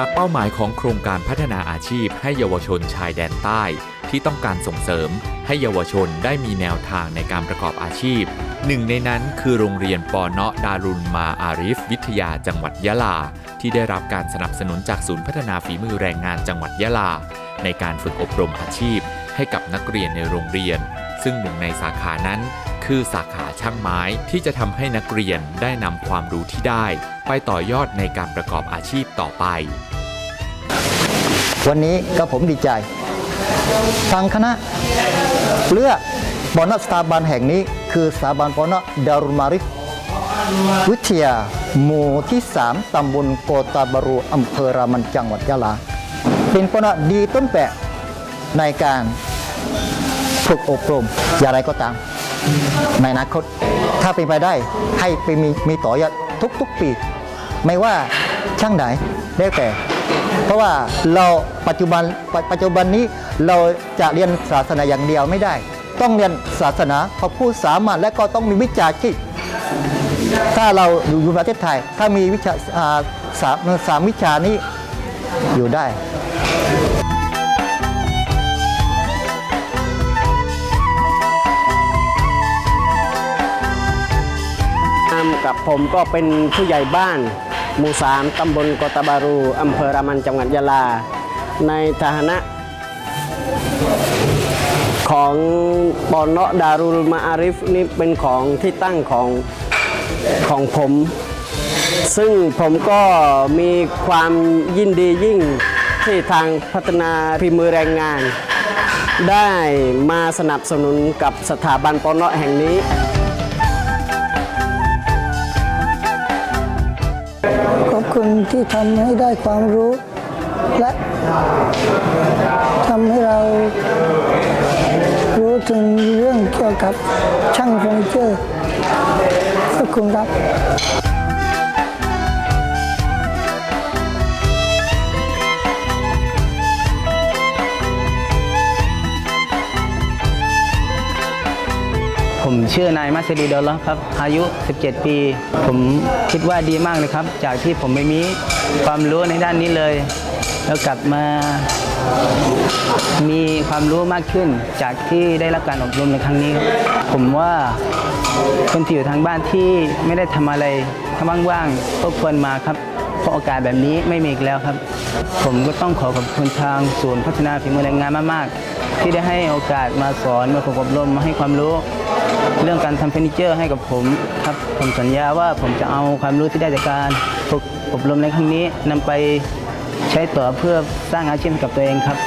จากเป้าหมายของโครงการพัฒนาอาชีพให้เยาวชนชายแดนใต้ ที่ต้องการส่งเสริม ให้เยาวชนได้มีแนวทางในการประกอบอาชีพ หนึ่งในนั้นคือโรงเรียนปอเนาะดารุนมาอาริฟ วิทยาจังหวัดยะลา ที่ได้รับการสนับสนุนจากศูนย์พัฒนาฝีมือแรงงานจังหวัดยะลา ในการฝึกอบรมอาชีพ ให้กับนักเรียนในโรงเรียน ซึ่งหนึ่งในสาขานั้น คือสาขาช่างไม้ที่จะทำให้นักเรียนได้นำความรู้ที่ได้ ไปต่อยอดในการประกอบอาชีพต่อไป วันนี้ก็ผมดีใจทางคณะเลือกบอนสถาบันแห่งนี้คือสถาบันปอนดารุมาริฟวิทยาหมู่ที่ 3 ตำบลโกตาบารูอำเภอรามันจังหวัดยะลา เป็นปอนดีต้นแบบในการฝึกอบรมอย่างไรก็ตาม ในอนาคตถ้าเป็นไปได้ให้ไปมีมีต่อยอดทุกๆปี ไม่ว่าช่างไหนแล้วแต่ เพราะว่าเราปัจจุบันปัจปัจจุบันนี้เราจะเรียนศาสนาอย่างเดียวไม่ได้ ต้องเรียนศาสนาพระผู้สามารถและก็ต้องมีวิชาชีพถ้าเราอยู่ประเทศไทย ถ้ามีวิชาอ่าสามสามวิชานี้อยู่ได้ กับผมก็เป็นผู้ใหญ่บ้าน หมู่สามตำบลกอตาบารูอำเภอรามันจังหวัดยะลา ในฐานะ ของปอนเนาะดารุลมาอาริฟนี่เป็นของที่ตั้งของของผม ซึ่งผมก็มีความยินดียิ่งที่ทางพัฒนาพิมือแรงงาน ได้มาสนับสนุนกับสถาบันปอนเนาะแห่งนี้ คนที่ทำให้ได้ความรู้ และทำให้เรารู้ถึงเรื่องเกี่ยวกับช่างเฟอร์นิเจอร์ขอบคุณครับ ผมชื่อนายมัสดีดอลล์ครับ อายุ 17 ปี ผมคิดว่าดีมากเลยครับ จากที่ผมไม่มีความรู้ในด้านนี้เลย แล้วกลับมา มีความรู้มากขึ้น จากที่ได้รับการอบรมในครั้งนี้ ผมว่าคนที่อยู่ทางบ้านที่ไม่ได้ทำอะไรถ้าว่างๆก็ควรมาครับเพราะโอกาสแบบนี้ไม่มีอีกแล้วครับ ผมก็ต้องขอขอบคุณทางศูนย์พัฒนาฝีมือแรงงานมาก ๆ ที่ได้ให้โอกาสมาสอนมาฝึกอบรมมาให้ความรู้ เรื่องการทำเฟอร์นิเจอร์ให้กับผมครับ ผมสัญญาว่าผมจะเอาความรู้ที่ได้จากการฝึกอบรมในครั้งนี้นำไปใช้ต่อเพื่อสร้างอาชีพให้กับตัวเองครับ